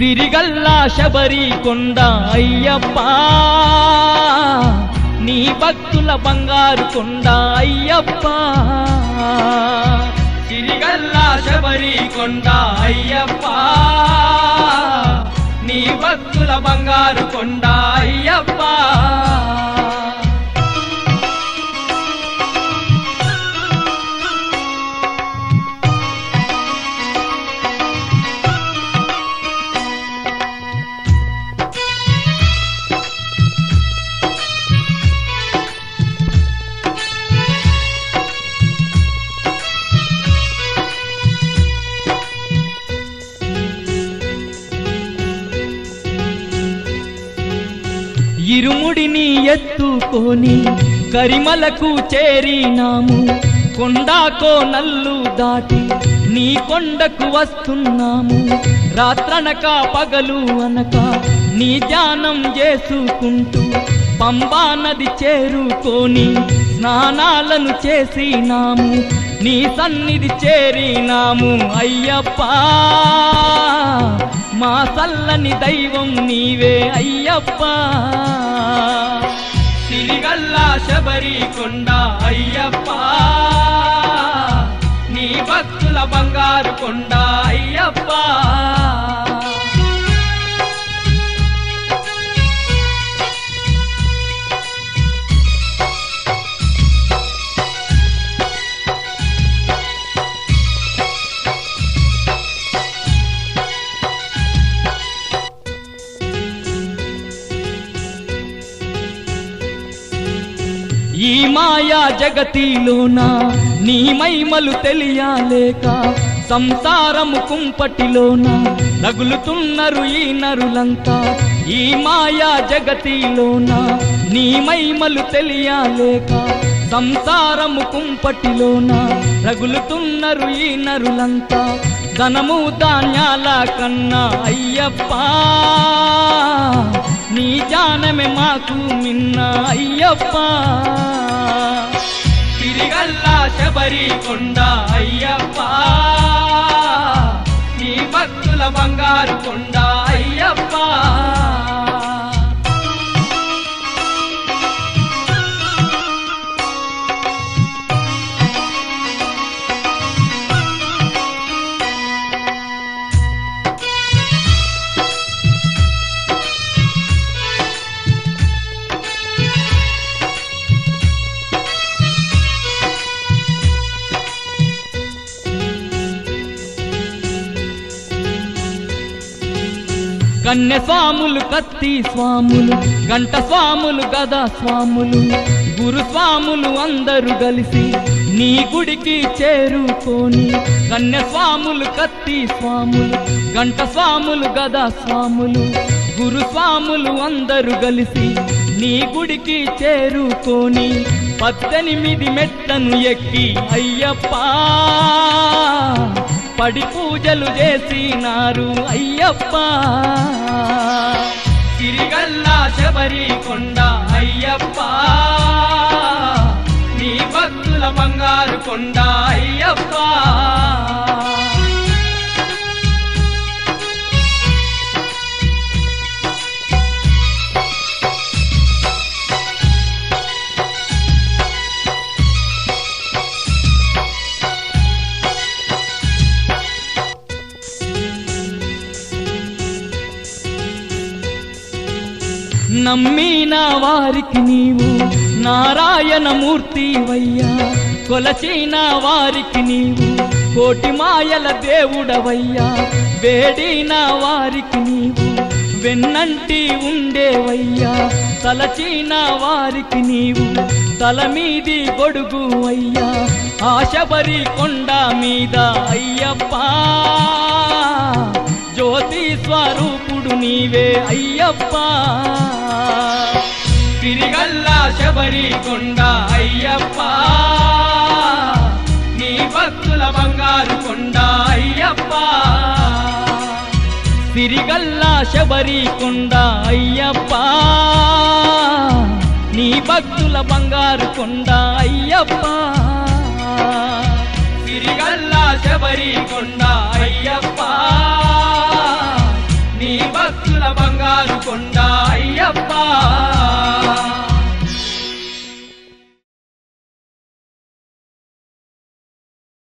సిరిగల్లా శబరి కొండ అయ్యప్ప. నీ భక్తుల బంగారు కొండ అయ్యప్ప. సిరిగల్లా శబరి కొండ అయ్యప్ప. నీ భక్తుల బంగారు కొండ అయ్యప్ప. ఇరుముడిని ఎత్తుకొని కరిమలకు చేరినాము. కొండాకో నల్లు దాటి నీ కొండకు వస్తున్నాము. రాత్రనక పగలు అనక నీ ధ్యానం చేసుకుంటూ పంబా నది చేరుకొని స్నానాలను చేసినాము. నీ సన్నిధి చేరినాము అయ్యప్ప. మా చల్లని దైవం నీవే అయ్యప్ప. సిరిగల్లా శబరి కొండ అయ్యప్ప. నీ భక్తుల బంగారు కొండ ఈ మాయా జగతిలోన నీ మైమలు తెలియాలేక సంసారము కుంపటిలోన నగులుతున్నారు ఈ నరులంతా ఈ మాయా జగతిలోన నీ మైమలు తెలియాలేక సంసారము కుంపటిలోన రగులుతున్నారు ఈ నరులంతా ధనము ధాన్యాల కన్నా అయ్యప్ప. నీ జానమే మాకు మిన్న అయ్యప్ప. తిరిగల్లా శబరి కొండ అయ్యప్ప. నీ భక్తుల బంగారు కొండ కన్నె స్వాములు కత్తి స్వాములు గంట స్వాములు గదా స్వాములు గురు స్వాములు అందరూ కలిసి నీ గుడికి చేరుకొని కన్నె స్వాములు కత్తి స్వాములు గంట స్వాములు గదా స్వాములు గురు స్వాములు అందరూ కలిసి నీ గుడికి చేరుకొని పద్దెనిమిది మెట్లను ఎక్కి అయ్యప్ప. పడి పూజలు చేసినారు అయ్యప్ప. తిరిగల్లా శబరి కొండ అయ్యప్ప. నీ భక్తుల బంగారు కొండ అయ్యప్ప. నమ్మిన వారికి నీవు నారాయణమూర్తి వయ్యా కొలచిన వారికి నీవు కోటి మాయల దేవుడవయ్యా. వేడిన వారికి నీవు వెన్నంటి ఉండేవయ్యా. తలచిన వారికి నీవు తల మీది గొడుగు అయ్యా ఆశబరి కొండ మీద అయ్యప్ప. జ్యోతి దేవుడు నీవే అయ్యప్ప. తిరిగల్లా శబరి కొండ అయ్యప్ప. నీ భక్తుల బంగారు కొండ అయ్యప్ప. తిరిగల్లా శబరి కొండ అయ్యప్ప. నీ భక్తుల బంగారు కొండ అయ్యప్ప. తిరిగల్లా శబరి కొండ అయ్యప్ప. నీ భక్తుల బంగారు కొండ అయ్యప్ప.